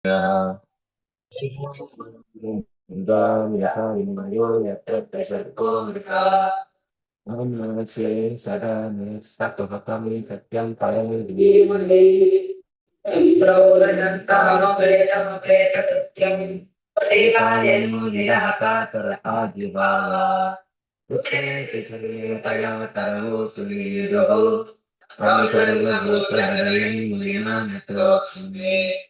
Ya. Dan ya limayo ya terpeserko mereka. Amin se sadane kami katyam paling di muli. Embrolananta manopeta mapeta katyam. Palikayanu nirahaka tarajivala. Uke kisari taya taro tuliro. Kami sarva bhutra harayin mulina netro sume.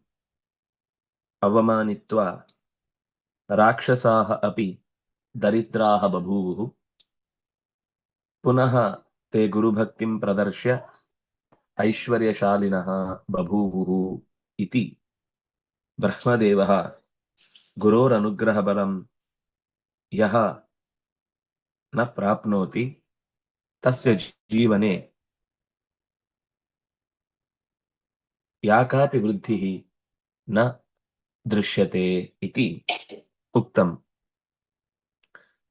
ಅವಮಾನಿತ್ವ ರಾಕ್ಷಸಾಹ ಅಪಿ ದರಿದ್ರಾಹ ಬಭೂವು. ಪುನಃ ತೇ ಗುರುಭಕ್ತಿಂ ಪ್ರದರ್ಶ್ಯ ಐಶ್ವರ್ಯಶಾಲಿನಃ ಬಭೂವು ಇತಿ. ಬ್ರಹ್ಮದೇವ ಗುರೋರನುಗ್ರಹಬಲಂ ಯಹ ನ ಪ್ರಾಪ್ನೋತಿ ತಸ್ಯ ಜೀವನೆ. ಯಾಕಾಪಿ ವೃದ್ಧಿ ನ దృశ్యతే ఇది ఉక్తం.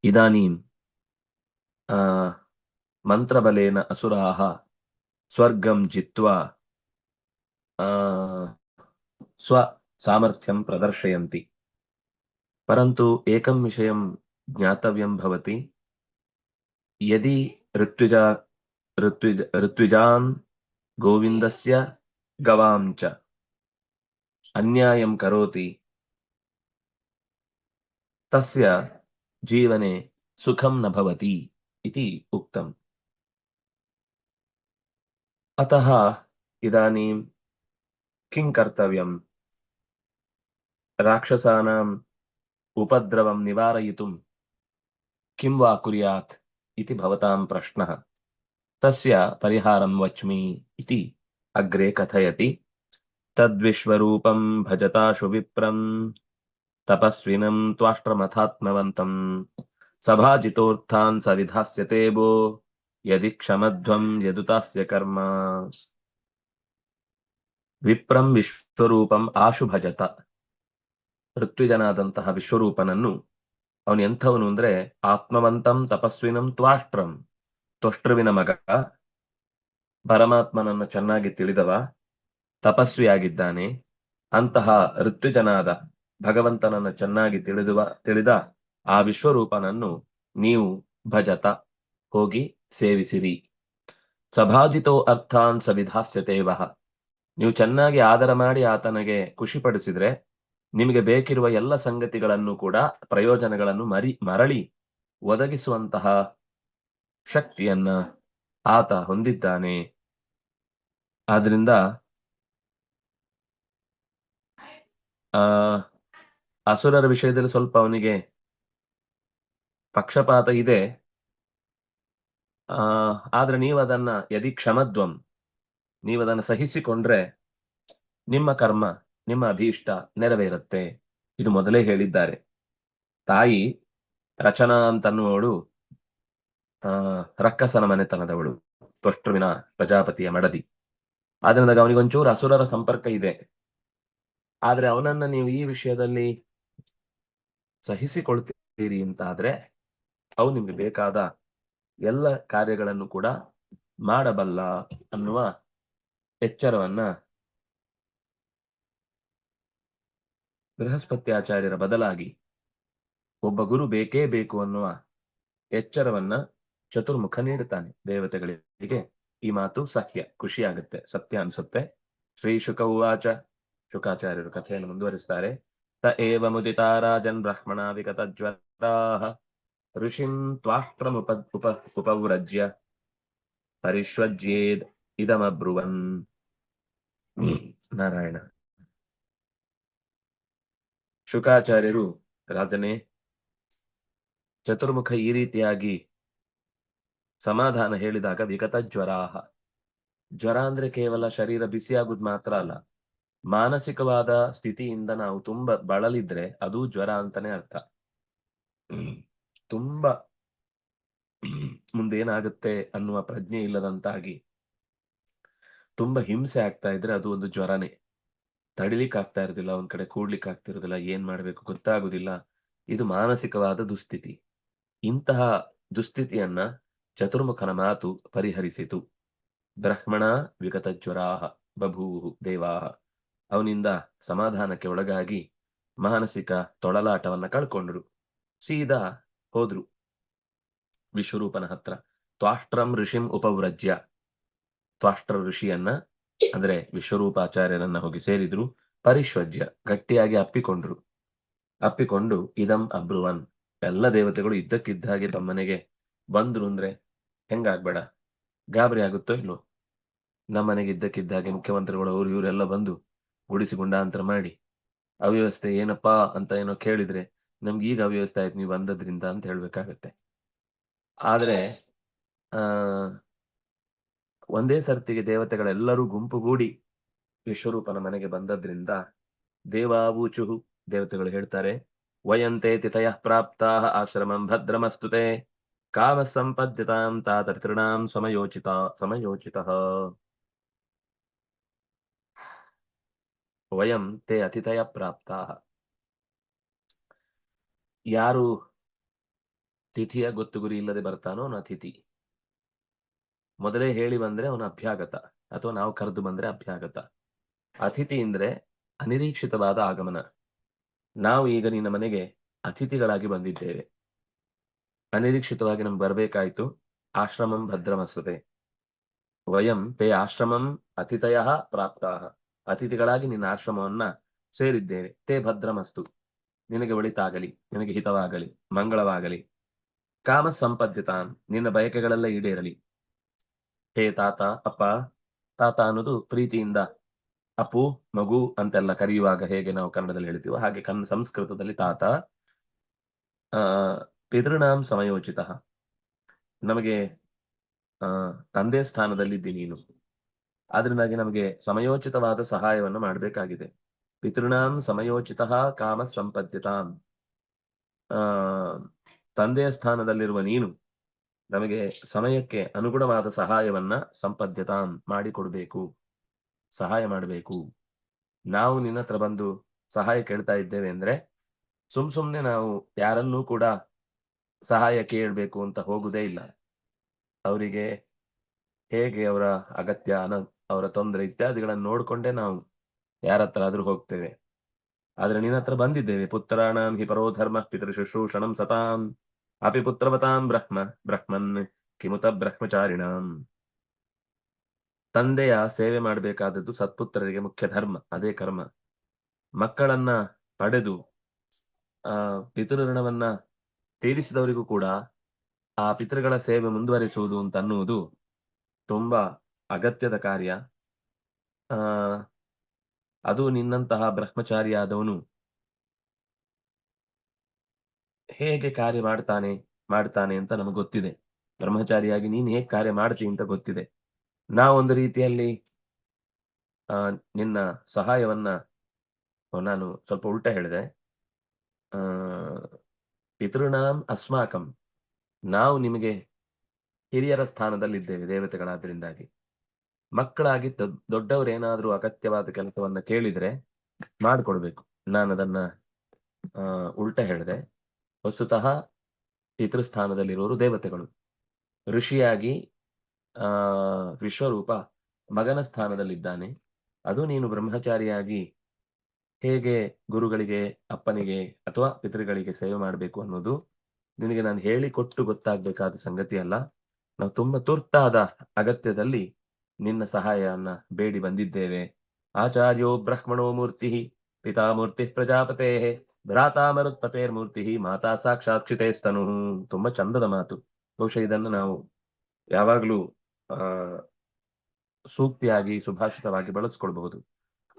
ఇదానీం మంత్రబలైన అసురాహ స్వర్గం జిత్వా స్వ సామర్థ్యం ప్రదర్శయంతి. పరంతు ఏకం విషయం జ్ఞాతవ్యం భవతి. యది ఋత్విజ ఋత్విజ ఋత్విజాన్ గోవిందస్య గవాం చ अन्यायं करोति। तस्य जीवने सुखं न भवति इति उक्तम् अतः इदानीं किं कर्तव्यं? राक्षसानाम् उपद्रवं निवारयितुं किं वा कुर्यात् इति भवतां प्रश्नः। तस्य परिहारं वच्मि इति अग्रे कथयति तद्विश्वरूपं भजताशु विप्रं तपस्विनं त्वाष्ट्रमथात्मवन्तं सभाजितोत्थान् स विधास्यते वो यदि क्षमध्वं यदुतास्य कर्म ವಿಪ್ರಂ ವಿಶ್ವರೂಪಂ ಆಶು ಭಜತ ಋತ್ವಿಜನಾದಂತಹ ವಿಶ್ವರೂಪನನ್ನು ಅವನು ಎಂಥವನು ಅಂದ್ರೆ ಆತ್ಮವಂತಂ ತಪಸ್ವಿನಂ ತ್ವಾಷ್ಟ್ರಂ ತ್ವಷ್ಟ್ರುವಿನ ಮಗ ಪರಮಾತ್ಮನನ್ನು ಚೆನ್ನಾಗಿ ತಿಳಿದವ ತಪಸ್ವಿಯಾಗಿದ್ದಾನೆ. ಅಂತಹ ಋತ್ವಿಜನಾದ ಭಗವಂತನನ್ನು ಚೆನ್ನಾಗಿ ತಿಳಿದುವ, ತಿಳಿದ ಆ ವಿಶ್ವರೂಪನನ್ನು ನೀವು ಭಜತ, ಹೋಗಿ ಸೇವಿಸಿರಿ. ಸಭಾಜಿತೋ ಅರ್ಥಾನ್ ಸವಿಧಾಸ್ಯತೆ ವಹ. ನೀವು ಚೆನ್ನಾಗಿ ಆದರ ಮಾಡಿ ಆತನಿಗೆ ಖುಷಿಪಡಿಸಿದ್ರೆ ನಿಮಗೆ ಬೇಕಿರುವ ಎಲ್ಲ ಸಂಗತಿಗಳನ್ನು ಕೂಡ, ಪ್ರಯೋಜನಗಳನ್ನು ಮರಿ, ಮರಳಿ ಒದಗಿಸುವಂತಹ ಶಕ್ತಿಯನ್ನ ಆತ ಹೊಂದಿದ್ದಾನೆ. ಆದ್ರಿಂದ ಆ, ಅಸುರರ ವಿಷಯದಲ್ಲಿ ಸ್ವಲ್ಪ ಅವನಿಗೆ ಪಕ್ಷಪಾತ ಇದೆ. ಆ, ಆದ್ರೆ ನೀವು ಅದನ್ನ ಯದಿ ಕ್ಷಮದ್ವಂ, ನೀವು ಅದನ್ನ ಸಹಿಸಿಕೊಂಡ್ರೆ ನಿಮ್ಮ ಕರ್ಮ, ನಿಮ್ಮ ಅಭೀಷ್ಟ ನೆರವೇರುತ್ತೆ. ಇದು ಮೊದಲೇ ಹೇಳಿದ್ದಾರೆ. ತಾಯಿ ರಚನಾ ಅಂತನ್ನುವಳು ಆ, ರಕ್ಕಸನ ಮನೆತನದವಳು, ತ್ವಷ್ಟೃವಿನ ಪ್ರಜಾಪತಿಯ ಮಡದಿ. ಆದ್ರಿಂದ ಅವನಿಗೊಂಚೂರು ಅಸುರರ ಸಂಪರ್ಕ ಇದೆ. ಆದ್ರೆ ಅವನನ್ನ ನೀವು ಈ ವಿಷಯದಲ್ಲಿ ಸಹಿಸಿಕೊಳ್ತೀರಿ ಅಂತಾದ್ರೆ ಅವು ನಿಮ್ಗೆ ಬೇಕಾದ ಎಲ್ಲ ಕಾರ್ಯಗಳನ್ನು ಕೂಡ ಮಾಡಬಲ್ಲ ಅನ್ನುವ ಎಚ್ಚರವನ್ನ ಬೃಹಸ್ಪತ್ಯಾಚಾರ್ಯರ ಬದಲಾಗಿ ಒಬ್ಬ ಗುರು ಬೇಕೇ ಬೇಕು ಅನ್ನುವ ಎಚ್ಚರವನ್ನ ಚತುರ್ಮುಖ ನೀಡುತ್ತಾನೆ. ದೇವತೆಗಳಿಗೆ ಈ ಮಾತು ಸಹ್ಯ, ಖುಷಿಯಾಗುತ್ತೆ, ಸತ್ಯ ಅನ್ಸುತ್ತೆ. ಶ್ರೀ ಶುಕ ಉವಾಚ. ಶುಕಾಚಾರ್ಯರು ಕಥೆಯನ್ನು ಮುಂದುವರಿಸ್ತಾರೆ ತ ಏವ ಮುದಿತಾ ರಾಜನ್ ಬ್ರಹ್ಮಣ ವಿಗತ ಜ್ವರಾಹ ಋಷಿಂ ತ್ವಾಷ್ಟ್ರಮುಪ ಉಪ ಉಪವ್ರಜ್ಯ ಪರಿಶ್ವಜ್ಯೇದ್ ಇದಮಬ್ರುವನ್ ನಾರಾಯಣ ಶುಕಾಚಾರ್ಯರು ರಾಜನೇ, ಚತುರ್ಮುಖ ಈ ರೀತಿಯಾಗಿ ಸಮಾಧಾನ ಹೇಳಿದಾಗ ವಿಗತ ಜ್ವರಾಹ ಜ್ವರ ಅಂದ್ರೆ ಕೇವಲ ಶರೀರ ಬಿಸಿಯಾಗುದು ಮಾತ್ರ ಅಲ್ಲ ಮಾನಸಿಕವಾದ ಸ್ಥಿತಿಯಿಂದ ನಾವು ತುಂಬಾ ಬಳಲಿದ್ರೆ ಅದು ಜ್ವರ ಅಂತಾನೆ ಅರ್ಥ. ತುಂಬಾ ಮುಂದೇನಾಗುತ್ತೆ ಅನ್ನುವ ಪ್ರಜ್ಞೆ ಇಲ್ಲದಂತಾಗಿ ತುಂಬಾ ಹಿಂಸೆ ಆಗ್ತಾ ಇದ್ರೆ ಅದು ಒಂದು ಜ್ವರನೇ. ತಡಿಲಿಕ್ಕೆ ಆಗ್ತಾ ಇರೋದಿಲ್ಲ, ಒಂದ್ ಕಡೆ ಕೂಡ್ಲಿಕ್ಕೆ ಆಗ್ತಿರೋದಿಲ್ಲ ಏನ್ ಮಾಡ್ಬೇಕು ಗೊತ್ತಾಗುದಿಲ್ಲ. ಇದು ಮಾನಸಿಕವಾದ ದುಸ್ಥಿತಿ. ಇಂತಹ ದುಸ್ಥಿತಿಯನ್ನ ಚತುರ್ಮುಖನ ಮಾತು ಪರಿಹರಿಸಿತು. ಬ್ರಹ್ಮಣ ವಿಗತ ಜ್ವರಾಹ ಬಭೂ ದೇವಾಹ. ಅವನಿಂದ ಸಮಾಧಾನಕ್ಕೆ ಒಳಗಾಗಿ ಮಾನಸಿಕ ತೊಳಲಾಟವನ್ನ ಕಳ್ಕೊಂಡ್ರು. ಸೀದಾ ಹೋದ್ರು. ವಿಶ್ವರೂಪನ ಹತ್ರ. ತ್ವಾಷ್ಟ್ರಂ ಋಷಿಂ ಉಪವ್ರಜ್ಯ. ತ್ವಾಷ್ಟ್ರ ಋಷಿಯನ್ನ, ಅಂದ್ರೆ ವಿಶ್ವರೂಪಾಚಾರ್ಯರನ್ನ ಹೋಗಿ ಸೇರಿದ್ರು. ಪರಿಶ್ವಜ್ಯ, ಗಟ್ಟಿಯಾಗಿ ಅಪ್ಪಿಕೊಂಡ್ರು. ಅಪ್ಪಿಕೊಂಡು ಇದಂ ಅಬ್ರುವನ್. ಎಲ್ಲ ದೇವತೆಗಳು ಇದ್ದಕ್ಕಿದ್ದ ಹಾಗೆ ತಮ್ಮನೆಗೆ ಬಂದ್ರು ಅಂದ್ರೆ ಹೆಂಗಾಗ್ಬೇಡ? ಗಾಬರಿ ಆಗುತ್ತೋ ಇಲ್ಲೋ ನಮ್ಮನೆಗೆ ಇದ್ದಕ್ಕಿದ್ದ ಹಾಗೆ ಮುಖ್ಯಮಂತ್ರಿಗಳು ಅವ್ರು ಇವರೆಲ್ಲ ಬಂದು ಗುಡಿಸಿ ಗುಂಡಾಂತರ ಮಾಡಿ, ಅವ್ಯವಸ್ಥೆ ಏನಪ್ಪಾ ಅಂತ ಏನೋ ಕೇಳಿದ್ರೆ ನಮ್ಗೆ ಈಗ ಅವ್ಯವಸ್ಥೆ ಆಯ್ತು, ನೀವು ಬಂದದ್ರಿಂದ ಅಂತ ಹೇಳ್ಬೇಕಾಗತ್ತೆ. ಆದ್ರೆ, ಆ, ಒಂದೇ ಸರ್ತಿಗೆ ದೇವತೆಗಳೆಲ್ಲರೂ ಗುಂಪುಗೂಡಿ ವಿಶ್ವರೂಪನ ಮನೆಗೆ ಬಂದದ್ರಿಂದ ದೇವಾವೂಚುಹು ದೇವತೆಗಳು ಹೇಳ್ತಾರೆ, ವಯಂತೆ ತಿಥಯ ಪ್ರಾಪ್ತಾ ಆಶ್ರಮಂ ಭದ್ರಮಸ್ತುತೆ ಕಾಮ ಸಂಪದ್ಯತಾಂ ತಾತ ಪಿತೃಣಾಂ ಸಮಯೋಚಿತ ಸಮಯೋಚಿತ. ವಯಂ ತೇ ಅತಿಥಯ ಪ್ರಾಪ್ತ. ಯಾರು ತಿಥಿಯ ಗೊತ್ತು ಗುರಿ ಇಲ್ಲದೆ ಬರ್ತಾನೋ ಅವನ ಅತಿಥಿ ಮೊದಲೇ ಹೇಳಿ ಬಂದ್ರೆ ಅವನ ಅಭ್ಯಾಗತ, ಅಥವಾ ನಾವು ಕರೆದು ಬಂದ್ರೆ ಅಭ್ಯಾಗತ. ಅತಿಥಿ ಅಂದ್ರೆ ಅನಿರೀಕ್ಷಿತವಾದ ಆಗಮನ. ನಾವು ಈಗ ನಿನ್ನ ಮನೆಗೆ ಅತಿಥಿಗಳಾಗಿ ಬಂದಿದ್ದೇವೆ. ಅನಿರೀಕ್ಷಿತವಾಗಿ ನಮ್ಗೆ ಬರಬೇಕಾಯ್ತು. ಆಶ್ರಮಂ ಭದ್ರಮಸ್ವತೆ. ವಯಂ ತೇ ಆಶ್ರಮಂ ಅತಿಥಯ ಪ್ರಾಪ್ತಾ. ಅತಿಥಿಗಳಾಗಿ ನಿನ್ನ ಆಶ್ರಮವನ್ನ ಸೇರಿದ್ದೇವೆ. ತೇ ಭದ್ರಮಸ್ತು. ನಿನಗೆ ಒಳಿತಾಗಲಿ, ನಿನಗೆ ಹಿತವಾಗಲಿ, ಮಂಗಳವಾಗಲಿ. ಕಾಮ ಸಂಪದ್ಯತಾನ್, ನಿನ್ನ ಬಯಕೆಗಳೆಲ್ಲ ಈಡೇರಲಿ. ಹೇ ತಾತ, ಅಪ್ಪ, ತಾತ ಅನ್ನೋದು ಪ್ರೀತಿಯಿಂದ ಅಪ್ಪು, ಮಗು ಅಂತೆಲ್ಲ ಕರೆಯುವಾಗ ಹೇಗೆ ನಾವು ಕನ್ನಡದಲ್ಲಿ ಹೇಳ್ತೀವೋ ಹಾಗೆ ಕನ್ನ ಸಂಸ್ಕೃತದಲ್ಲಿ ತಾತ. ಆ ಪಿತೃನಾಮ್ ಸಮಯೋಚಿತ. ನಮಗೆ ತಂದೆ ಸ್ಥಾನದಲ್ಲಿದ್ದಿ ನೀನು. ಆದ್ರಿಂದಾಗಿ ನಮಗೆ ಸಮಯೋಚಿತವಾದ ಸಹಾಯವನ್ನು ಮಾಡಬೇಕಾಗಿದೆ. ಪಿತೃಣಾಂ ಸಮಯೋಚಿತ ಕಾಮ ಸಂಪದ್ಯತಾಂ. ಆ, ತಂದೆಯ ಸ್ಥಾನದಲ್ಲಿರುವ ನೀನು ನಮಗೆ ಸಮಯಕ್ಕೆ ಅನುಗುಣವಾದ ಸಹಾಯವನ್ನ ಸಂಪದ್ಯತಾಂ ಮಾಡಿಕೊಡ್ಬೇಕು, ಸಹಾಯ ಮಾಡಬೇಕು. ನಾವು ನಿನ್ನ ಹತ್ರ ಬಂದು ಸಹಾಯ ಕೇಳ್ತಾ ಇದ್ದೇವೆ ಅಂದ್ರೆ ಸುಮ್ ಸುಮ್ನೆ ನಾವು ಯಾರನ್ನೂ ಕೂಡ ಸಹಾಯ ಕೇಳಬೇಕು ಅಂತ ಹೋಗುದೇ ಇಲ್ಲ. ಅವರಿಗೆ ಹೇಗೆ ಅವರ ಅಗತ್ಯ ಅನ ಅವರ ತೊಂದರೆ ಇತ್ಯಾದಿಗಳನ್ನು ನೋಡ್ಕೊಂಡೇ ನಾವು ಯಾರ ಹತ್ರ ಆದ್ರೂ ಹೋಗ್ತೇವೆ. ಆದ್ರೆ ನಿನ್ನ ಹತ್ರ ಬಂದಿದ್ದೇವೆ. ಪುತ್ರಾಣಂ ಹಿ ಪರೋಧರ್ಮ ಪಿತೃ ಶುಶ್ರೂಷಣಂ ಸತಾಂ. ಅಪಿ ಪುತ್ರವತಾಂ ಬ್ರಹ್ಮ, ಬ್ರಹ್ಮನ್ ಕಿಮುತ ಬ್ರಹ್ಮಚಾರಿಣಾಂ. ತಂದೆಯ ಸೇವೆ ಮಾಡಬೇಕಾದದ್ದು ಸತ್ಪುತ್ರರಿಗೆ ಮುಖ್ಯ ಧರ್ಮ, ಅದೇ ಕರ್ಮ. ಮಕ್ಕಳನ್ನ ಪಡೆದು, ಆ ಪಿತೃಋಣವನ್ನ ತೀರಿಸಿದವರಿಗೂ ಕೂಡ ಆ ಪಿತೃಗಳ ಸೇವೆ ಮುಂದುವರಿಸುವುದು ಅಂತ ಅನ್ನುವುದು ತುಂಬಾ ಅಗತ್ಯದ ಕಾರ್ಯ. ಅದು ನಿನ್ನಂತಹ ಬ್ರಹ್ಮಚಾರಿಯಾದವನು ಹೇಗೆ ಕಾರ್ಯ ಮಾಡ್ತಾನೆ ಮಾಡ್ತಾನೆ ಅಂತ ನಮಗೆ ಗೊತ್ತಿದೆ. ಬ್ರಹ್ಮಚಾರಿಯಾಗಿ ನೀನ್ ಹೇಗೆ ಕಾರ್ಯ ಮಾಡ್ತಿ ಅಂತ ಗೊತ್ತಿದೆ. ನಾವೊಂದು ರೀತಿಯಲ್ಲಿ, ಆ, ನಿನ್ನ ಸಹಾಯವನ್ನ ನಾನು ಸ್ವಲ್ಪ ಉಲ್ಟಾ ಹೇಳಿದೆ. ಆ, ಪಿತೃಣಾಂ ಅಸ್ಮಾಕಂ. ನಾವು ನಿಮಗೆ ಹಿರಿಯರ ಸ್ಥಾನದಲ್ಲಿದ್ದೇವೆ ದೇವತೆಗಳಾದ್ರಿಂದಾಗಿ. ಮಕ್ಕಳಾಗಿ ದೊಡ್ಡವರು ದೊಡ್ಡವರೇನಾದ್ರೂ ಅಗತ್ಯವಾದ ಕೆಲಸವನ್ನ ಕೇಳಿದ್ರೆ ಮಾಡ್ಕೊಡ್ಬೇಕು. ನಾನು ಅದನ್ನ ಆ, ಉಲ್ಟಾ ಹೇಳಿದೆ. ವಸ್ತುತಃ ಪಿತೃಸ್ಥಾನದಲ್ಲಿರೋರು ದೇವತೆಗಳು. ಋಷಿಯಾಗಿ, ಆ, ವಿಶ್ವರೂಪ ಮಗನ ಸ್ಥಾನದಲ್ಲಿದ್ದಾನೆ. ಅದು ನೀನು ಬ್ರಹ್ಮಚಾರಿಯಾಗಿ ಹೇಗೆ ಗುರುಗಳಿಗೆ, ಅಪ್ಪನಿಗೆ ಅಥವಾ ಪಿತೃಗಳಿಗೆ ಸೇವೆ ಮಾಡಬೇಕು ಅನ್ನೋದು ನಿನಗೆ ನಾನು ಹೇಳಿಕೊಟ್ಟು ಗೊತ್ತಾಗ್ಬೇಕಾದ ಸಂಗತಿ ಅಲ್ಲ. ನಾವು ತುಂಬಾ ತುರ್ತಾದ ಅಗತ್ಯದಲ್ಲಿ ನಿನ್ನ ಸಹಾಯವನ್ನ ಬೇಡಿ ಬಂದಿದ್ದೇವೆ. ಆಚಾರ್ಯೋ ಬ್ರಹ್ಮಣೋ ಮೂರ್ತಿ, ಪಿತಾಮೂರ್ತಿ ಪ್ರಜಾಪತೇ ಪ್ರಜಾಪತೆ ಭ್ರಾತಾ ಮರುತ್ಪತೇರ್ ಮೂರ್ತಿ ಮಾತಾ ಸಾಕ್ಷಾತ್ ಕ್ಷಿತೇಸ್ತನು. ತುಂಬಾ ಚಂದದ ಮಾತು. ಬಹುಶಃ ಇದನ್ನು ನಾವು ಯಾವಾಗ್ಲೂ, ಆ, ಸೂಕ್ತಿಯಾಗಿ, ಸುಭಾಷಿತವಾಗಿ ಬಳಸ್ಕೊಳ್ಬಹುದು.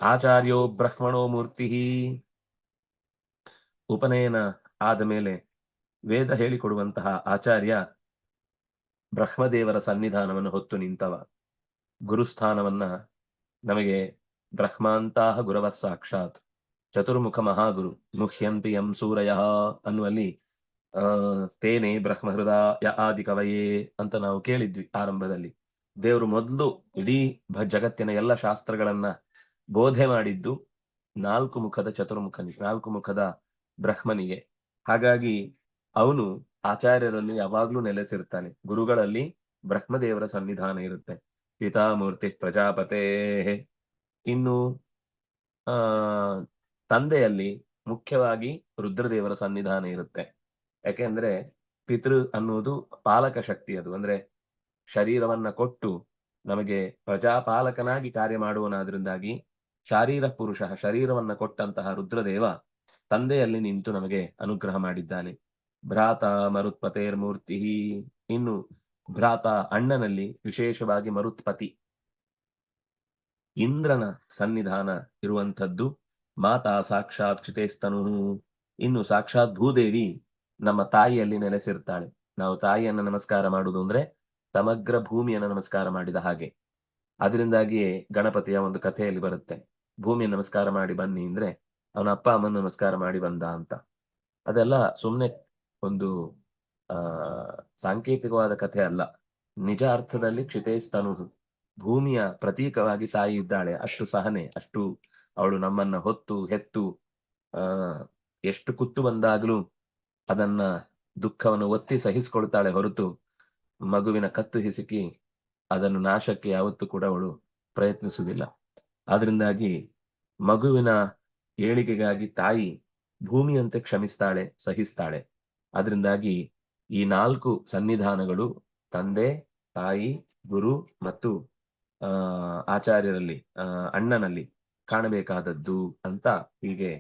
ಆಚಾರ್ಯೋ ಬ್ರಹ್ಮಣೋ ಮೂರ್ತಿ. ಉಪನಯನ ಆದ ಮೇಲೆ ವೇದ ಹೇಳಿಕೊಡುವಂತಹ ಆಚಾರ್ಯ ಬ್ರಹ್ಮದೇವರ ಸನ್ನಿಧಾನವನ್ನು ಹೊತ್ತು ನಿಂತವ. ಗುರುಸ್ಥಾನವನ್ನ ನಮಗೆ ಬ್ರಹ್ಮಾಂತಹ ಗುರವ ಸಾಕ್ಷಾತ್ ಚತುರ್ಮುಖ ಮಹಾಗುರು ಮುಹ್ಯಂತಿ ಯಂ ಸೂರಯ ಅನ್ನುವಲ್ಲಿ, ಆ, ತೇನೆ ಬ್ರಹ್ಮಹೃದಯ ಆದಿ ಕವಯೇ ಅಂತ ನಾವು ಕೇಳಿದ್ವಿ ಆರಂಭದಲ್ಲಿ. ದೇವರು ಮೊದಲು ಇಡೀ ಜಗತ್ತಿನ ಎಲ್ಲ ಶಾಸ್ತ್ರಗಳನ್ನ ಬೋಧೆ ಮಾಡಿದ್ದು ನಾಲ್ಕು ಮುಖದ ಚತುರ್ಮುಖನಿಗೆ, ನಾಲ್ಕು ಮುಖದ ಬ್ರಹ್ಮನಿಗೆ. ಹಾಗಾಗಿ ಅವನು ಆಚಾರ್ಯರಲ್ಲಿ ಯಾವಾಗ್ಲೂ ನೆಲೆಸಿರ್ತಾನೆ. ಗುರುಗಳಲ್ಲಿ ಬ್ರಹ್ಮದೇವರ ಸನ್ನಿಧಾನ ಇರುತ್ತೆ. ಪಿತಾಮೂರ್ತಿ ಪ್ರಜಾಪತೇ. ಇನ್ನು, ಆ, ತಂದೆಯಲ್ಲಿ ಮುಖ್ಯವಾಗಿ ರುದ್ರದೇವರ ಸನ್ನಿಧಾನ ಇರುತ್ತೆ. ಯಾಕೆಂದ್ರೆ ಪಿತೃ ಅನ್ನುವುದು ಪಾಲಕ ಶಕ್ತಿ ಅದು. ಅಂದ್ರೆ ಶರೀರವನ್ನ ಕೊಟ್ಟು ನಮಗೆ ಪ್ರಜಾಪಾಲಕನಾಗಿ ಕಾರ್ಯ ಮಾಡುವನಾದ್ರಿಂದಾಗಿ ಶಾರೀರ ಪುರುಷ, ಶರೀರವನ್ನ ಕೊಟ್ಟಂತಹ ರುದ್ರದೇವ ತಂದೆಯಲ್ಲಿ ನಿಂತು ನಮಗೆ ಅನುಗ್ರಹ ಮಾಡಿದ್ದಾನೆ. ಭ್ರಾತ ಮರುತ್ಪತೇರ್ ಮೂರ್ತಿ ಇನ್ನು ಭ್ರಾತ ಅಣ್ಣನಲ್ಲಿ ವಿಶೇಷವಾಗಿ ಮರುತ್ಪತಿ. ಇಂದ್ರನ ಸನ್ನಿಧಾನ ಇರುವಂಥದ್ದು ಮಾತಾ ಸಾಕ್ಷಾತ್ ಕ್ಷಿತೇಸ್ತನು ಇನ್ನು ಸಾಕ್ಷಾತ್ ಭೂದೇವಿ ನಮ್ಮ ತಾಯಿಯಲ್ಲಿ ನೆಲೆಸಿರ್ತಾಳೆ. ನಾವು ತಾಯಿಯನ್ನ ನಮಸ್ಕಾರ ಮಾಡುವುದು ಅಂದ್ರೆ ಸಮಗ್ರ ಭೂಮಿಯನ್ನ ನಮಸ್ಕಾರ ಮಾಡಿದ ಹಾಗೆ. ಅದರಿಂದಾಗಿಯೇ ಗಣಪತಿಯ ಒಂದು ಕಥೆಯಲ್ಲಿ ಬರುತ್ತೆ. ಭೂಮಿಯ ನಮಸ್ಕಾರ ಮಾಡಿ ಬನ್ನಿ ಅಂದ್ರೆ ಅವನ ಅಪ್ಪ ಅಮ್ಮನ ನಮಸ್ಕಾರ ಮಾಡಿ ಬಂದ ಅಂತ. ಅದೆಲ್ಲ ಸುಮ್ನೆ ಒಂದು ಸಾಂಕೇತಿಕವಾದ ಕಥೆ ಅಲ್ಲ. ನಿಜ ಅರ್ಥದಲ್ಲಿ ಕ್ಷಿತೇಸ್ತನು ಭೂಮಿಯ ಪ್ರತೀಕವಾಗಿ ತಾಯಿ ಇದ್ದಾಳೆ ಅಷ್ಟು ಸಹನೆ, ಅಷ್ಟು ಅವಳು ನಮ್ಮನ್ನ ಹೊತ್ತು, ಹೆತ್ತು ಎಷ್ಟು ಕುತ್ತು ಬಂದಾಗ್ಲೂ ಅದನ್ನ ದುಃಖವನ್ನು ಒತ್ತಿ ಸಹಿಸಿಕೊಳ್ತಾಳೆ ಹೊರತು ಮಗುವಿನ ಕತ್ತು ಹಿಸುಕಿ ಅದನ್ನು ನಾಶಕ್ಕೆ ಯಾವತ್ತೂ ಕೂಡ ಅವಳು ಪ್ರಯತ್ನಿಸುವುದಿಲ್ಲ. ಆದ್ರಿಂದಾಗಿ ಮಗುವಿನ ಏಳಿಗೆಗಾಗಿ ತಾಯಿ ಭೂಮಿಯಂತೆ ಕ್ಷಮಿಸ್ತಾಳೆ, ಸಹಿಸ್ತಾಳೆ. ಅದರಿಂದಾಗಿ ಈ ನಾಲ್ಕು ಸನ್ನಿಧಾನಗಳು ತಂದೆ, ತಾಯಿ, ಗುರು ಮತ್ತು ಆಚಾರ್ಯರಲ್ಲಿ ಅಣ್ಣನಲ್ಲಿ ಕಾಣಬೇಕಾದದ್ದು ಅಂತ ಹೀಗೆ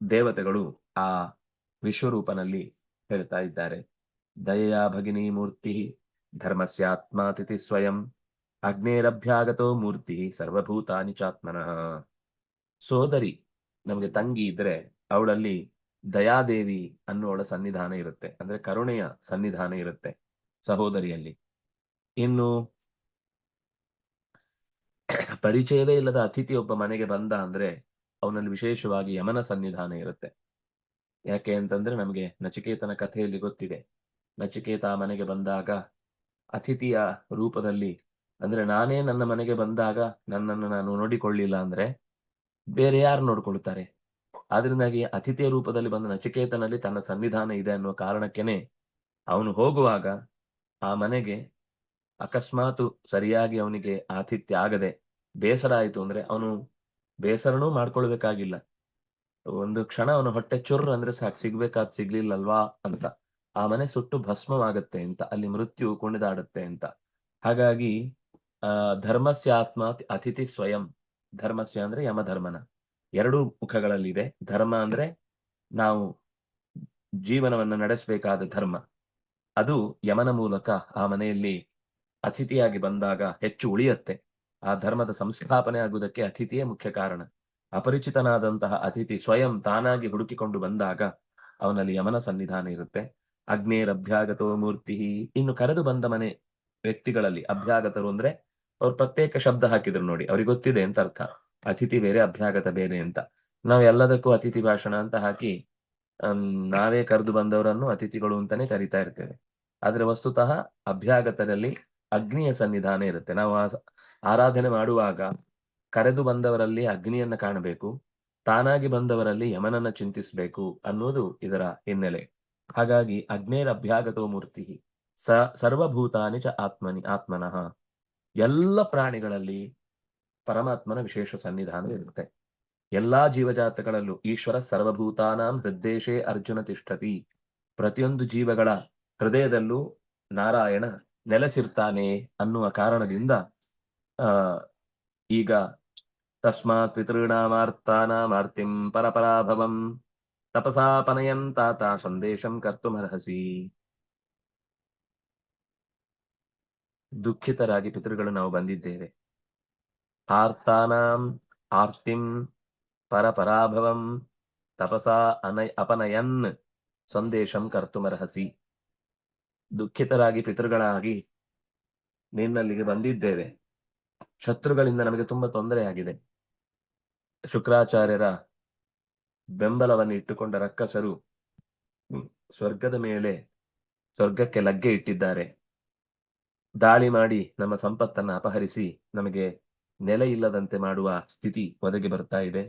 ದೇವತೆಗಳು ಆ ವಿಶ್ವರೂಪನಲ್ಲಿ ಹೇಳ್ತಾ ಇದ್ದಾರೆ. ದಯೆಯ ಭಗಿನಿ ಮೂರ್ತಿ ಧರ್ಮಸ್ಯಾತ್ಮಾತಿಥಿ ಸ್ವಯಂ, ಅಗ್ನೇರಭ್ಯಾಗತೋ ಮೂರ್ತಿ ಸರ್ವಭೂತಾನಿ ಚಾತ್ಮನಃ. ಸೋದರಿ, ನಮಗೆ ತಂಗಿ ಇದ್ರೆ ಅವಳಲ್ಲಿ ದಯಾದೇವಿ ಅನ್ನುವಳ ಸನ್ನಿಧಾನ ಇರುತ್ತೆ. ಅಂದ್ರೆ ಕರುಣೆಯ ಸನ್ನಿಧಾನ ಇರುತ್ತೆ ಸಹೋದರಿಯಲ್ಲಿ. ಇನ್ನು ಪರಿಚಯವೇ ಇಲ್ಲದ ಅತಿಥಿ ಒಬ್ಬ ಮನೆಗೆ ಬಂದ ಅಂದ್ರೆ ಅವನಲ್ಲಿ ವಿಶೇಷವಾಗಿ ಯಮನ ಸನ್ನಿಧಾನ ಇರುತ್ತೆ. ಯಾಕೆ ಅಂತಂದ್ರೆ ನಮಗೆ ನಚಿಕೇತನ ಕಥೆಯಲ್ಲಿ ಗೊತ್ತಿದೆ. ನಚಿಕೇತ ಮನೆಗೆ ಬಂದಾಗ ಅತಿಥಿಯ ರೂಪದಲ್ಲಿ ಅಂದ್ರೆ ನಾನೇ ನನ್ನ ಮನೆಗೆ ಬಂದಾಗ ನನ್ನನ್ನು ನಾನು ನೋಡಿಕೊಳ್ಳಿಲ್ಲ ಅಂದ್ರೆ ಬೇರೆ ಯಾರು ನೋಡ್ಕೊಳ್ತಾರೆ? ಆದ್ರಿಂದಾಗಿ ಅತಿಥಿಯ ರೂಪದಲ್ಲಿ ಬಂದ ನಚಿಕೇತನಲ್ಲಿ ತನ್ನ ಸನ್ನಿಧಾನ ಇದೆ ಅನ್ನುವ ಕಾರಣಕ್ಕೇನೆ ಅವನು ಹೋಗುವಾಗ ಆ ಮನೆಗೆ ಅಕಸ್ಮಾತು ಸರಿಯಾಗಿ ಅವನಿಗೆ ಆತಿಥ್ಯ ಆಗದೆ ಬೇಸರ ಆಯ್ತು ಅಂದ್ರೆ ಅವನು ಬೇಸರನೂ ಮಾಡ್ಕೊಳ್ಬೇಕಾಗಿಲ್ಲ. ಒಂದು ಕ್ಷಣ ಅವನು ಹೊಟ್ಟೆ ಚುರ್ ಅಂದ್ರೆ ಸಾಕು, ಸಿಗ್ಬೇಕಾದ್ ಸಿಗ್ಲಿಲ್ಲಲ್ವಾ ಅಂತ. ಆ ಮನೆ ಸುಟ್ಟು ಭಸ್ಮವಾಗತ್ತೆ ಅಂತ, ಅಲ್ಲಿ ಮೃತ್ಯು ಕುಣಿದಾಡುತ್ತೆ ಅಂತ. ಹಾಗಾಗಿ, ಆ ಧರ್ಮಸ್ಯ ಆತ್ಮ ಅತಿಥಿ ಸ್ವಯಂ. ಧರ್ಮಸ್ಯ ಅಂದ್ರೆ ಯಮಧರ್ಮನ. ಎರಡು ಮುಖಗಳಲ್ಲಿದೆ. ಧರ್ಮ ಅಂದ್ರೆ ನಾವು ಜೀವನವನ್ನ ನಡೆಸಬೇಕಾದ ಧರ್ಮ. ಅದು ಯಮನ ಮೂಲಕ ಆ ಮನೆಯಲ್ಲಿ ಅತಿಥಿಯಾಗಿ ಬಂದಾಗ ಹೆಚ್ಚು ಉಳಿಯತ್ತೆ. ಆ ಧರ್ಮದ ಸಂಸ್ಥಾಪನೆ ಆಗುವುದಕ್ಕೆ ಅತಿಥಿಯೇ ಮುಖ್ಯ ಕಾರಣ. ಅಪರಿಚಿತನಾದಂತಹ ಅತಿಥಿ ಸ್ವಯಂ ತಾನಾಗಿ ಹುಡುಕಿಕೊಂಡು ಬಂದಾಗ ಅವನಲ್ಲಿ ಯಮನ ಸನ್ನಿಧಾನ ಇರುತ್ತೆ. ಅಗ್ನೇರ್ ಅಭ್ಯಾಗತೋ ಮೂರ್ತಿ. ಇನ್ನು ಕರೆದು ಬಂದ ಮನೆ ವ್ಯಕ್ತಿಗಳಲ್ಲಿ ಅಭ್ಯಾಗತರು ಅಂದ್ರೆ ಅವ್ರು ಪ್ರತ್ಯೇಕ ಶಬ್ದ ಹಾಕಿದ್ರು ನೋಡಿ. ಅವ್ರಿಗೆ ಗೊತ್ತಿದೆ ಅಂತ ಅರ್ಥ. ಅತಿಥಿ ಬೇರೆ ಅಭ್ಯಾಗತ ಬೇರೆ ಅಂತ. ನಾವು ಎಲ್ಲದಕ್ಕೂ ಅತಿಥಿ ಭಾಷಣ ಅಂತ ಹಾಕಿ ನಾವೇ ಕರೆದು ಬಂದವರನ್ನು ಅತಿಥಿಗಳು ಅಂತಾನೆ ಕರಿತಾ ಇರ್ತೇವೆ. ಆದ್ರೆ ವಸ್ತುತಃ ಅಭ್ಯಾಗತರಲ್ಲಿ ಅಗ್ನಿಯ ಸನ್ನಿಧಾನ ಇರುತ್ತೆ. ನಾವು ಆರಾಧನೆ ಮಾಡುವಾಗ ಕರೆದು ಬಂದವರಲ್ಲಿ ಅಗ್ನಿಯನ್ನ ಕಾಣಬೇಕು, ತಾನಾಗಿ ಬಂದವರಲ್ಲಿ ಯಮನನ್ನ ಚಿಂತಿಸಬೇಕು ಅನ್ನೋದು ಇದರ ಹಿನ್ನೆಲೆ. ಹಾಗಾಗಿ ಅಗ್ನೇರ ಅಭ್ಯಾಗತೋ ಮೂರ್ತಿ ಸ, ಸರ್ವಭೂತಾನಿ ಚ ಆತ್ಮನಿ, ಆತ್ಮನಃ. ಎಲ್ಲ ಪ್ರಾಣಿಗಳಲ್ಲಿ ಪರಮಾತ್ಮನ ವಿಶೇಷ ಸನ್ನಿಧಾನವಿರುತ್ತೆ ಎಲ್ಲಾ ಜೀವಜಾತಗಳಲ್ಲೂ ಈಶ್ವರ ಸರ್ವಭೂತಾನಾಂ ಹೃದ್ದೇಶೇ ಅರ್ಜುನ ತಿಷ್ಠತಿ. ಪ್ರತಿಯೊಂದು ಜೀವಗಳ ಹೃದಯದಲ್ಲೂ ನಾರಾಯಣ ನೆಲೆಸಿರ್ತಾನೆ ಅನ್ನುವ ಕಾರಣದಿಂದ, ಆ, ಈಗ ತಸ್ಮಾತ್ ಪಿತೃಣಾಮಾರ್ತಾನಾಮಾರ್ತಿಂ ಪರಪರಾಭವಂ ತಪಸಾಪನಯಂತಾತ ಸಂದೇಶಂ ಕರ್ತುಮರ್ಹಸಿ. ದುಃಖಿತರಾಗಿ ಪಿತೃಗಳು ನಾವು ಬಂದಿದ್ದೇವೆ. ಆರ್ತಾನಾಂ ಆರ್ತಿಂ ಪರಪರಾಭವಂ ತಪಸಾ ಅನಯ ಅಪನಯನ್ ಸಂದೇಶಂ ಕರ್ತುಮರ್ಹಸಿ ದುಃಖಿತರಾಗಿ ಪಿತೃಗಳಾಗಿ ನಿನ್ನಲ್ಲಿಗೆ ಬಂದಿದ್ದೇವೆ. ಶತ್ರುಗಳಿಂದ ನಮಗೆ ತುಂಬಾ ತೊಂದರೆಯಾಗಿದೆ. ಶುಕ್ರಾಚಾರ್ಯರ ಬೆಂಬಲವನ್ನು ಇಟ್ಟುಕೊಂಡ ರಕ್ಕಸರು ಸ್ವರ್ಗದ ಮೇಲೆ ಸ್ವರ್ಗಕ್ಕೆ ಲಗ್ಗೆ ಇಟ್ಟಿದ್ದಾರೆ. ದಾಳಿ ಮಾಡಿ ನಮ್ಮ ಸಂಪತ್ತನ್ನು ಅಪಹರಿಸಿ ನಮಗೆ ನೆಲೆ ಇಲ್ಲದಂತೆ ಮಾಡುವ ಸ್ಥಿತಿ ಒದಗಿ ಬರ್ತಾ ಇದೆ.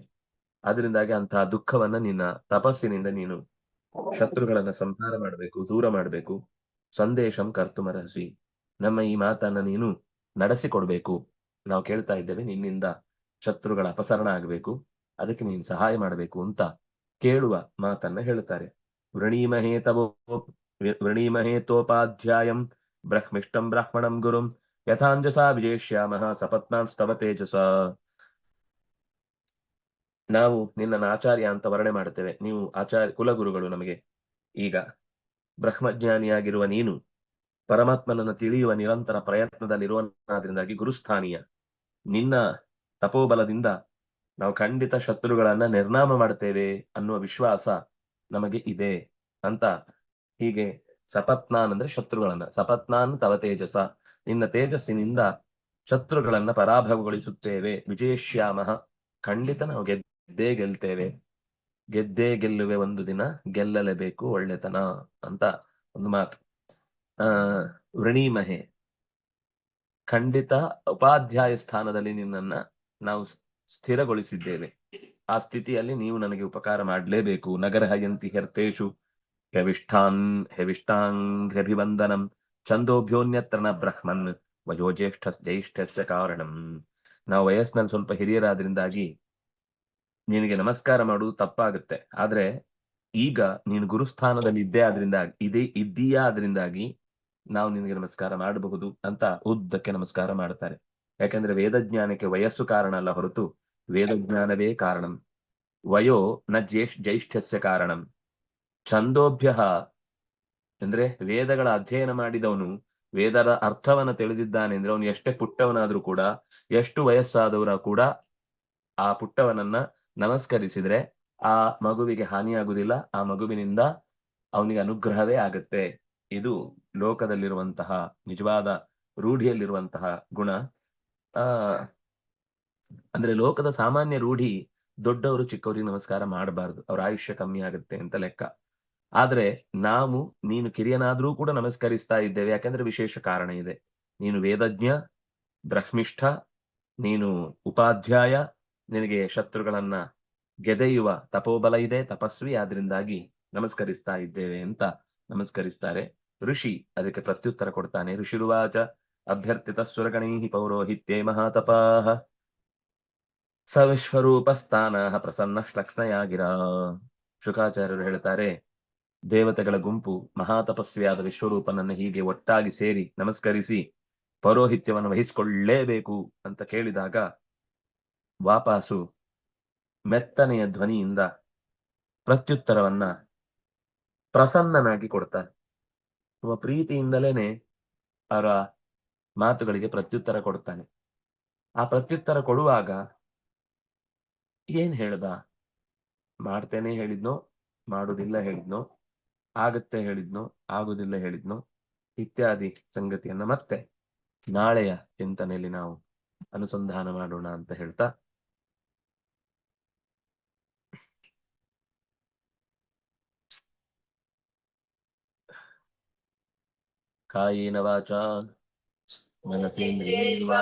ಅದರಿಂದಾಗಿ ಅಂತಹ ದುಃಖವನ್ನ ನಿನ್ನ ತಪಸ್ಸಿನಿಂದ ನೀನು ಶತ್ರುಗಳನ್ನ ಸಂಹಾರ ಮಾಡಬೇಕು, ದೂರ ಮಾಡಬೇಕು. ಸಂದೇಶಂ ಕರ್ತುಮರಹಸಿ ನಮ್ಮ ಈ ಮಾತನ್ನ ನೀನು ನಡೆಸಿಕೊಡ್ಬೇಕು. ನಾವು ಕೇಳ್ತಾ ಇದ್ದೇವೆ, ನಿನ್ನಿಂದ ಶತ್ರುಗಳ ಅಪಸರಣ ಆಗಬೇಕು. ಅದಕ್ಕೆ ನೀನು ಸಹಾಯ ಮಾಡಬೇಕು ಅಂತ ಕೇಳುವ ಮಾತನ್ನ ಹೇಳುತ್ತಾರೆ. ವೃಣೀಮಹೇತವೋ ವೃಣೀಮಹೇತೋಪಾಧ್ಯಾಯಂ ವೃಣೀಮಹೇ ತೋಪಾಧ್ಯಾಯಂ ಬ್ರಹ್ಮಿಷ್ಟಂ ಬ್ರಾಹ್ಮಣಂ ಗುರುಂ. ಯಥಾಂಜಸಾ ಸಪತ್ನಾನ್ ಸ್ತವ ತೇಜಸ. ನಾವು ನಿನ್ನನ್ನು ಆಚಾರ್ಯ ಅಂತ ವರ್ಣೆ ಮಾಡುತ್ತೇವೆ. ನೀವು ಆಚಾರ್ಯ, ಕುಲಗುರುಗಳು ನಮಗೆ. ಈಗ ಬ್ರಹ್ಮಜ್ಞಾನಿಯಾಗಿರುವ ನೀನು ಪರಮಾತ್ಮನನ್ನು ತಿಳಿಯುವ ನಿರಂತರ ಪ್ರಯತ್ನದಲ್ಲಿರುವನಾದ್ರಿಂದಾಗಿ ಗುರುಸ್ಥಾನೀಯ. ನಿನ್ನ ತಪೋಬಲದಿಂದ ನಾವು ಖಂಡಿತ ಶತ್ರುಗಳನ್ನ ನಿರ್ನಾಮ ಮಾಡ್ತೇವೆ ಅನ್ನುವ ವಿಶ್ವಾಸ ನಮಗೆ ಇದೆ ಅಂತ ಹೀಗೆ ಸಪತ್ನಾನ್ ಅಂದ್ರೆ ಶತ್ರುಗಳನ್ನ. ಸಪತ್ನಾನ್ ತವ ತೇಜಸ. ನಿನ್ನ ತೇಜಸ್ಸಿನಿಂದ ಶತ್ರುಗಳನ್ನ ಪರಾಭವಗೊಳಿಸುತ್ತೇವೆ. ವಿಜಯಶ್ಯಾಮ ಖಂಡಿತ ನಾವು ಗೆದ್ದೇ ಗೆಲ್ತೇವೆ. ಗೆದ್ದೇ ಗೆಲ್ಲುವೆ ಒಂದು ದಿನ, ಗೆಲ್ಲಲೇಬೇಕು ಒಳ್ಳೆತನ ಅಂತ ಒಂದು ಮಾತು. ಆ, ವೃಣೀಮಹೆ, ಖಂಡಿತ ಉಪಾಧ್ಯಾಯ ಸ್ಥಾನದಲ್ಲಿ ನಿನ್ನನ್ನ ನಾವು ಸ್ಥಿರಗೊಳಿಸಿದ್ದೇವೆ. ಆ ಸ್ಥಿತಿಯಲ್ಲಿ ನೀವು ನನಗೆ ಉಪಕಾರ ಮಾಡಲೇಬೇಕು. ನಗರ ಹಯಂತಿ ಹೆರ್ತೇಶು ಹೆವಿಷ್ಠಾನ್ ಹೆವಿಷ್ಠಾಂಘ್ರಭಿವಂದನಂ ಛಂದೋಭ್ಯೋನ್ಯತ್ರ ನ ಬ್ರಹ್ಮನ್ ವಯೋಜ್ಯೇಷ್ಠ ಜ್ಯೇಷ್ಠಸ್ಯ ಕಾರಣಂ ನಾವು ವಯಸ್ಸಿನಲ್ಲಿ ಸ್ವಲ್ಪ ಹಿರಿಯರಾದ್ರಿಂದಾಗಿ ನಿನಗೆ ನಮಸ್ಕಾರ ಮಾಡುವುದು ತಪ್ಪಾಗುತ್ತೆ. ಆದ್ರೆ ಈಗ ನೀನು ಗುರುಸ್ಥಾನದಲ್ಲಿ ಇದ್ದೇ ಆದ್ರಿಂದ ಇದೇ ಇದ್ದೀಯಾ ಆದ್ರಿಂದಾಗಿ ನಾವು ನಿನಗೆ ನಮಸ್ಕಾರ ಮಾಡಬಹುದು ಅಂತ ಉದ್ದಕ್ಕೆ ನಮಸ್ಕಾರ ಮಾಡ್ತಾರೆ. ಯಾಕಂದ್ರೆ ವೇದಜ್ಞಾನಕ್ಕೆ ವಯಸ್ಸು ಕಾರಣ ಅಲ್ಲ ಹೊರತು ವೇದಜ್ಞಾನವೇ ಕಾರಣಂ. ವಯೋ ನ ಜ್ಯೇಷ್ ಜ್ಯೇಷ್ಠಸ್ಯ ಕಾರಣಂ. ಛಂದೋಭ್ಯ ಅಂದ್ರೆ ವೇದಗಳ ಅಧ್ಯಯನ ಮಾಡಿದವನು ವೇದದ ಅರ್ಥವನ್ನ ತಿಳಿದಿದ್ದಾನೆ ಅಂದ್ರೆ ಅವನು ಎಷ್ಟೇ ಪುಟ್ಟವನಾದ್ರೂ ಕೂಡ, ಎಷ್ಟು ವಯಸ್ಸಾದವರ ಕೂಡ ಆ ಪುಟ್ಟವನನ್ನ ನಮಸ್ಕರಿಸಿದ್ರೆ ಆ ಮಗುವಿಗೆ ಹಾನಿಯಾಗುವುದಿಲ್ಲ, ಆ ಮಗುವಿನಿಂದ ಅವನಿಗೆ ಅನುಗ್ರಹವೇ ಆಗುತ್ತೆ. ಇದು ಲೋಕದಲ್ಲಿರುವಂತಹ ನಿಜವಾದ ರೂಢಿಯಲ್ಲಿರುವಂತಹ ಗುಣ. ಆ, ಅಂದ್ರೆ ಲೋಕದ ಸಾಮಾನ್ಯ ರೂಢಿ ದೊಡ್ಡವರು ಚಿಕ್ಕವರಿಗೆ ನಮಸ್ಕಾರ ಮಾಡಬಾರ್ದು. ಅವ್ರ ಆಯುಷ್ಯ ಕಮ್ಮಿ ಆಗುತ್ತೆ ಅಂತ ಲೆಕ್ಕ. ಆದ್ರೆ ನಾವು, ನೀನು ಕಿರಿಯನಾದ್ರೂ ಕೂಡ ನಮಸ್ಕರಿಸ್ತಾ ಇದ್ದೇವೆ. ಯಾಕಂದ್ರೆ ವಿಶೇಷ ಕಾರಣ ಇದೆ. ನೀನು ವೇದಜ್ಞ, ಬ್ರಹ್ಮಿಷ್ಠ, ನೀನು ಉಪಾಧ್ಯಾಯ, ನಿನಗೆ ಶತ್ರುಗಳನ್ನ ಗೆದೆಯುವ ತಪೋಬಲ ಇದೆ, ತಪಸ್ವಿ. ಆದ್ರಿಂದಾಗಿ ನಮಸ್ಕರಿಸ್ತಾ ಇದ್ದೇವೆ ಅಂತ ನಮಸ್ಕರಿಸ್ತಾರೆ. ಋಷಿ ಅದಕ್ಕೆ ಪ್ರತ್ಯುತ್ತರ ಕೊಡ್ತಾನೆ. ಋಷಿರುವಾಚ, ಅಭ್ಯರ್ಥಿತ ಸುರಗಣೈ ಪೌರೋಹಿತ್ಯೇ ಮಹಾತಪಾಹ ಸವಿಶ್ವರೂಪಸ್ಥಾನ ಪ್ರಸನ್ನ ಶ್ಲಕ್ಷ್ಮಯಾಗಿರ ಶುಕಾಚಾರ್ಯರು ಹೇಳ್ತಾರೆ ದೇವತೆಗಳ ಗುಂಪು ಮಹಾತಪಸ್ವಿಯಾದ ವಿಶ್ವರೂಪನನ್ನು ಹೀಗೆ ಒಟ್ಟಾಗಿ ಸೇರಿ ನಮಸ್ಕರಿಸಿ ಪೌರೋಹಿತ್ಯವನ್ನು ವಹಿಸಿಕೊಳ್ಳಲೇಬೇಕು ಅಂತ ಕೇಳಿದಾಗ ವಾಪಾಸು ಮೆತ್ತನೆಯ ಧ್ವನಿಯಿಂದ ಪ್ರತ್ಯುತ್ತರವನ್ನ ಪ್ರಸನ್ನನಾಗಿ ಕೊಡ್ತಾನೆ. ತುಂಬ ಪ್ರೀತಿಯಿಂದಲೇನೆ ಅವರ ಮಾತುಗಳಿಗೆ ಪ್ರತ್ಯುತ್ತರ ಕೊಡ್ತಾನೆ. ಆ ಪ್ರತ್ಯುತ್ತರ ಕೊಡುವಾಗ ಏನ್ ಹೇಳ್ದ? ಮಾಡ್ತೇನೆ ಹೇಳಿದ್ನೋ? ಮಾಡುದಿಲ್ಲ ಹೇಳಿದ್ನೋ? ಆಗತ್ತೆ ಹೇಳಿದ್ನೋ, ಆಗುದಿಲ್ಲ ಹೇಳಿದ್ನೋ, ಇತ್ಯಾದಿ ಸಂಗತಿಯನ್ನ ಮತ್ತೆ ನಾಳೆಯ ಚಿಂತನೆಯಲ್ಲಿ ನಾವು ಅನುಸಂಧಾನ ಮಾಡೋಣ ಅಂತ ಹೇಳ್ತಾ ಕಾಯೇನ ವಾಚ ಮನಸೇಂದ್ರಿಯೈರ್ವಾ